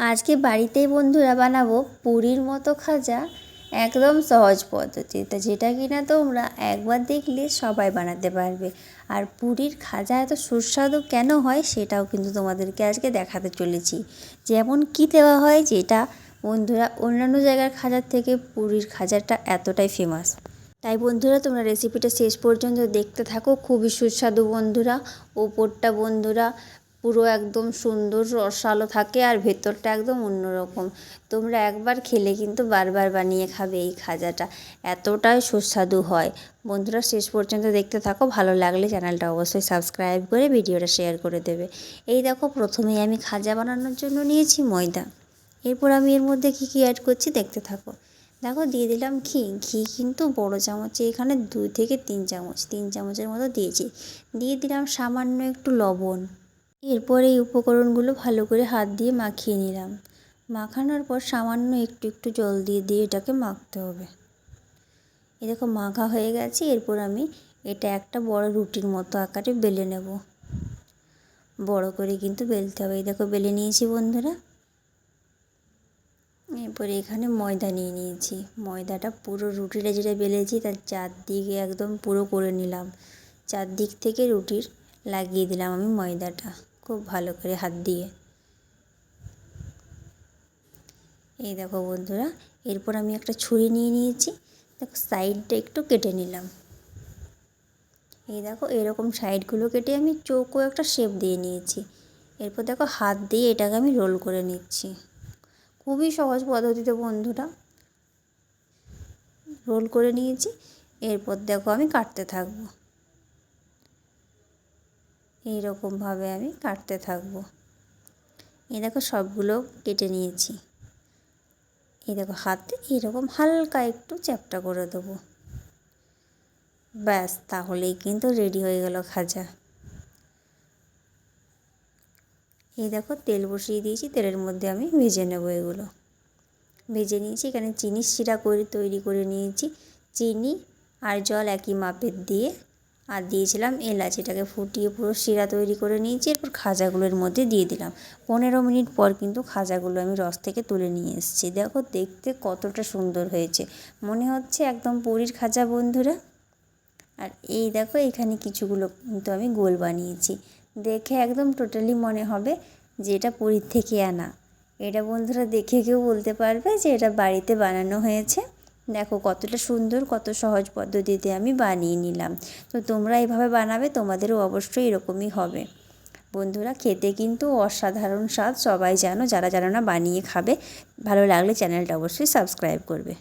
আজকে বাড়িতেই বন্ধুরা বানাবো পুরীর মতো খাজা একদম সহজ পদ্ধতিতে, যেটা কিনা তোমরা একবার দেখলে সবাই বানাতে পারবে। আর পুরীর খাজা এত সুস্বাদু কেন হয় সেটাও কিন্তু তোমাদেরকে আজকে দেখাতে চলেছি। যেমন কি দেওয়া হয় যেটা বন্ধুরা অন্যান্য জায়গার খাজার থেকে পুরীর খাজাটা এতটাই ফেমাস তাই বন্ধুরা তোমরা রেসিপিটা শেষ পর্যন্ত দেখতে থাকো, খুবই সুস্বাদু বন্ধুরা, ওপরটা বন্ধুরা পুরো একদম সুন্দর, রসালো থাকে আর ভেতরটা একদম অন্যরকম। তোমরা একবার খেলে কিন্তু বারবার বানিয়ে খাবে এই খাজাটা। এতটাই সুস্বাদু হয়। বন্ধুরা, শেষ পর্যন্ত দেখতে থাকো। ভালো লাগলে চ্যানেলটা অবশ্যই সাবস্ক্রাইব করে ভিডিওটা শেয়ার করে দেবে। এই দেখো, প্রথমেই আমি খাজা বানানোর জন্য নিয়েছি ময়দা। এরপর আমি এর মধ্যে কী কী অ্যাড করছি দেখতে থাকো। দেখো, দিয়ে দিলাম ঘি। ঘি কিন্তু বড় চামচে, এখানে দুই থেকে তিন চামচ, তিন চামচের মতো দিয়েছি। দিয়ে দিলাম সামান্য একটু লবণ। এরপর এই উপকরণগুলো ভালো করে হাত দিয়ে মাখিয়ে নিলাম। মাখানোর পর সামান্য একটু একটু জল দিয়ে দিয়ে এটাকে মাখতে হবে। এ দেখো মাখা হয়ে গেছে, এরপর আমি এটা একটা বড় রুটির মতো আকারে বেলে নেব। বড় করে কিন্তু বেলতে হবে। এই দেখো বেলে নিয়েছি বন্ধুরা। এরপরে এখানে ময়দা নিয়ে নিয়েছি। ময়দাটা পুরো রুটিটা যেটা বেলেছি তার চারদিকে একদম পুরো করে নিলাম। চারদিক থেকে রুটির লাগিয়ে দিলাম আমি ময়দাটা। খুব ভালো করে হাত দিয়ে। এই দেখো বন্ধুরা, এরপর আমি একটা ছুরি নিয়ে নিয়েছি। দেখো সাইডটা একটু কেটে নিলাম। এই দেখো, এরকম সাইডগুলো কেটে আমি চৌকো একটা শেপ দিয়ে নিয়েছি। এরপর দেখো হাত দিয়ে এটাকে আমি রোল করে নিচ্ছি। খুবই সহজ পদ্ধতিতে বন্ধুরা। রোল করে নিয়েছি, এরপর দেখো আমি কাটতে থাকব। এইরকমভাবে আমি কাটতে থাকব। এই দেখো সবগুলো কেটে নিয়েছি। এই দেখো হাতে এরকম হালকা একটু চ্যাপটা করে দেবো। ব্যাস, তাহলেই কিন্তু রেডি হয়ে গেল খাজা। এই দেখো তেল বসিয়ে দিয়েছি, তেলের মধ্যে আমি ভেজে নেব এগুলো। ভেজে নিয়েছি, এখানে চিনির শিরা করে তৈরি করে নিয়েছি। চিনি আর জল একই মাপের দিয়ে আর দিয়েছিলাম এলাচ এটাকে ফুটিয়ে পুরো শিরা তৈরি করে নিয়েছি, এরপর খাজাগুলোর মধ্যে দিয়ে দিলাম। পনেরো মিনিট পর কিন্তু খাজাগুলো আমি রস থেকে তুলে নিয়ে এসেছি। দেখো দেখতে কতটা সুন্দর হয়েছে। মনে হচ্ছে একদম পুরীর খাজা বন্ধুরা। আর এই দেখো এখানে কিছুগুলো কিন্তু আমি গোল বানিয়েছি। দেখে একদম টোটালি মনে হবে যে এটা পুরীর থেকে আনা। এটা বন্ধুরা দেখে কেউ বলতে পারবে যে এটা বাড়িতে বানানো হয়েছে। দেখো কতটা সুন্দর, কত সহজ পদ্ধতিতে আমি বানিয়ে নিলাম। তো তোমরা এভাবে বানাবে, তোমাদেরও অবশ্যই এরকমই হবে। বন্ধুরা, খেতে কিন্তু অসাধারণ স্বাদ, সবাই জানো, যারা জানো না বানিয়ে খাবে, ভালো লাগলে চ্যানেলটা অবশ্যই সাবস্ক্রাইব করবে।